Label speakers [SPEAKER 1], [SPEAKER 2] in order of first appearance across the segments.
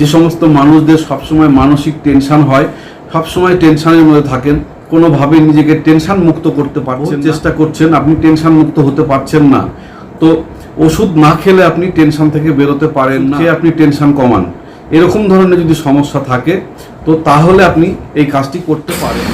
[SPEAKER 1] যে সমস্ত মানুষদের সবসময় মানসিক টেনশান হয় সবসময় টেনশনের মধ্যে থাকেন কোনোভাবে নিজেকে টেনশন মুক্ত করতে পারছেন চেষ্টা করছেন আপনি টেনশন মুক্ত হতে পারছেন না। তো ওষুধ না খেলে আপনি টেনশন থেকে বেরোতে পারেন না। আপনি টেনশন কমান। এরকম ধরনের যদি সমস্যা থাকে তো তাহলে আপনি এই কাজটি করতে পারেন।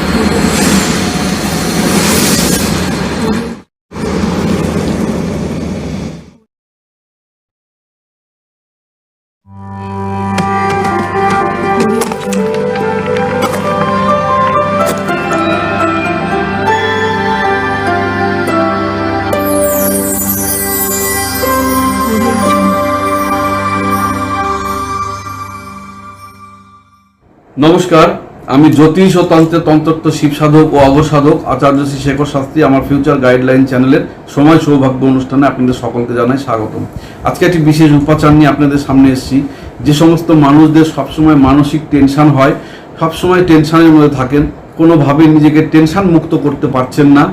[SPEAKER 1] নমস্কার, আমি জ্যোতিষ ও তন্ত্রের তন্ত্রত্ব শিব সাধক ও অগসাধক আচার্য শ্রী শেখর শাস্ত্রী আমার ফিউচার গাইডলাইন চ্যানেলের সময় সৌভাগ্য অনুষ্ঠানে আপনাদের সকলকে জানাই স্বাগতম। আজকে একটি বিশেষ উপাচার নিয়ে আপনাদের সামনে এসেছি। যে সমস্ত মানুষদের সবসময় মানসিক টেনশান হয়, সবসময় টেনশানের মধ্যে থাকেন কোনোভাবে নিজেকে টেনশন মুক্ত করতে পারছেন না,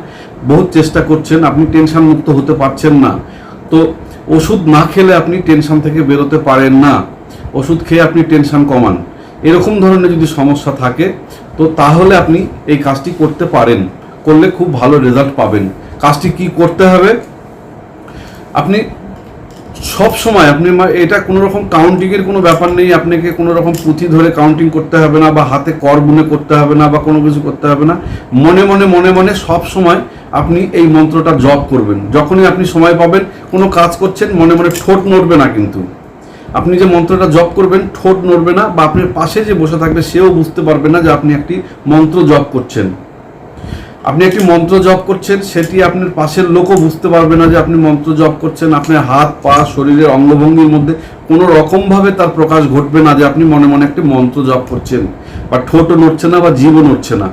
[SPEAKER 1] বহুত চেষ্টা করছেন, আপনি টেনশন মুক্ত হতে পারছেন না। তো ওষুধ না খেলে আপনি টেনশন থেকে বেরোতে পারেন না, ওষুধ খেয়ে আপনি টেনশন কমান। এরকম ধরনের যদি সমস্যা থাকে, তো তাহলে আপনি এই কাজটি করতে পারেন। করলে খুব ভালো রেজাল্ট পাবেন। কাজটি কি করতে হবে? আপনি সব সময় আপনি এটা কোনো রকম কাউন্টিংয়ের কোনো ব্যাপার নেই। আপনাকে কোনো রকম পুঁথি ধরে কাউন্টিং করতে হবে না বা হাতে কর গুনে করতে হবে না বা কোনো কিছু করতে হবে না। মনে মনে মনে মনে সব সময় আপনি এই মন্ত্রটা জপ করবেন। যখনই আপনি সময় পাবেন, কোনো কাজ করছেন, মনে মনে ঠোঁট নড়বে না কিন্তু। আপনি যে মন্ত্রটা জপ করবেন, ঠোঁট নড়বে না বা আপনার পাশে যে বসে থাকবে, সেও বুঝতে পারবে না যে আপনি একটি মন্ত্র জপ করছেন। আপনি একটি মন্ত্র জপ করছেন, সেটি আপনার পাশের লোকও বুঝতে পারবে না যে আপনি মন্ত্র জপ করছেন। আপনার হাত, পা, শরীরের অঙ্গভঙ্গির মধ্যে কোনো রকমভাবে তার প্রকাশ ঘটবে না যে আপনি মনে মনে একটি মন্ত্র জপ করছেন বা ঠোঁটও নড়ছে না বা জীবও নড়ছে না।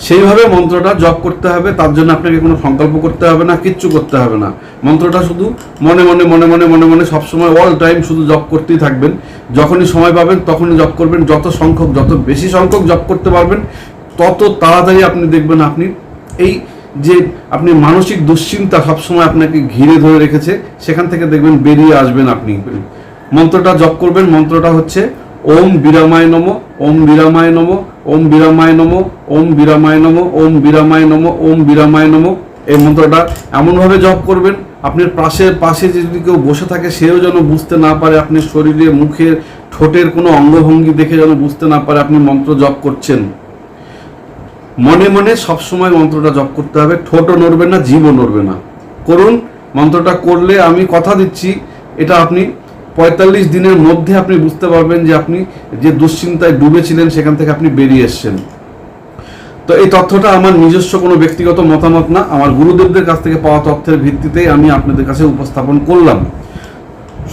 [SPEAKER 1] সেইভাবে মন্ত্রটা জপ করতে হবে, তার জন্য আপনাকে কোনো সংকল্প করতে হবে না, কিচ্ছু করতে হবে না। মন্ত্রটা শুধু মনে মনে মনে মনে মনে মনে সবসময় অল টাইম শুধু জপ করতেই থাকবেন। যখনই সময় পাবেন তখনই জপ করবেন। যত সংখ্যক, যত বেশি সংখ্যক জপ করতে পারবেন, তত তাড়াতাড়ি আপনি দেখবেন আপনি এই যে আপনি মানসিক দুশ্চিন্তা সবসময় আপনাকে ঘিরে ধরে রেখেছে, সেখান থেকে দেখবেন বেরিয়ে আসবেন আপনি। মন্ত্রটা জপ করবেন। মন্ত্রটা হচ্ছে ওম বিরামায় নম, ওম বিরামায় নম, ওম বিরামায় নম, ওম বিরামায় নম, ওম বিরামায় নম, ওম বিরামায় নম। এই মন্ত্রটা এমনভাবে জপ করবেন, আপনার পাশে পাশে যদি কেউ বসে থাকে, সেও যেন বুঝতে না পারে আপনি শরীরে, মুখে, ঠোঁটের কোনো অঙ্গভঙ্গি দেখে যেন বুঝতে না পারে আপনি মন্ত্র জপ করছেন। মনে মনে সবসময় মন্ত্রটা জপ করতে হবে, ঠোঁটও নড়বে না জীবও নড়বে না। করুন, মন্ত্রটা করলে আমি কথা দিচ্ছি, এটা আপনি পঁয়তাল্লিশ দিনের মধ্যে আপনি বুঝতে পারবেন যে আপনি যে দুশ্চিন্তায় ডুবেছিলেন, সেখান থেকে আপনি বেরিয়ে এসছেন। তো এই তথ্যটা আমার নিজস্ব কোনো ব্যক্তিগত মতামত না, আমার গুরুদেবদের কাছ থেকে পাওয়া তথ্যের ভিত্তিতেই আমি আপনাদের কাছে উপস্থাপন করলাম।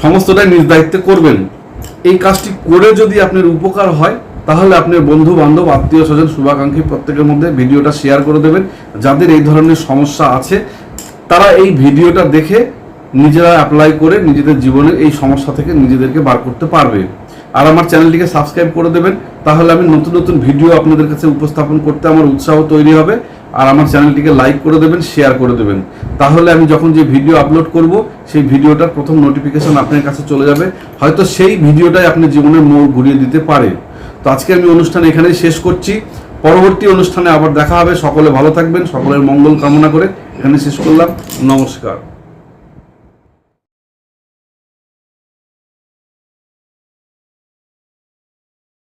[SPEAKER 1] সমস্তটাই নিজ দায়িত্বে করবেন। এই কাজটি করে যদি আপনার উপকার হয়, তাহলে আপনার বন্ধু বান্ধব আত্মীয় স্বজন শুভাকাঙ্ক্ষী প্রত্যেকের মধ্যে ভিডিওটা শেয়ার করে দেবেন। যাদের এই ধরনের সমস্যা আছে, তারা এই ভিডিওটা দেখে নিজেরা অ্যাপ্লাই করে নিজেদের জীবনের এই সমস্যা থেকে নিজেদেরকে বার করতে পারবে। আর আমার চ্যানেলটিকে সাবস্ক্রাইব করে দেবেন, তাহলে আমি নতুন নতুন ভিডিও আপনাদের কাছে উপস্থাপন করতে আমার উৎসাহ তৈরি হবে। আর আমার চ্যানেলটিকে লাইক করে দেবেন শেয়ার করে দেবেন। তাহলে আমি যখন যে ভিডিও আপলোড করব, সেই ভিডিওটার প্রথম নোটিফিকেশন আপনার কাছে চলে যাবে। হয়তো সেই ভিডিওটাই আপনার জীবনের মোড় ঘুরিয়ে দিতে পারে। তো আজকে আমি অনুষ্ঠান এখানেই শেষ করছি। পরবর্তী অনুষ্ঠানে আবার দেখা হবে। সকলে ভালো থাকবেন, সকলের মঙ্গল কামনা করে এখানে শেষ করলাম। নমস্কার।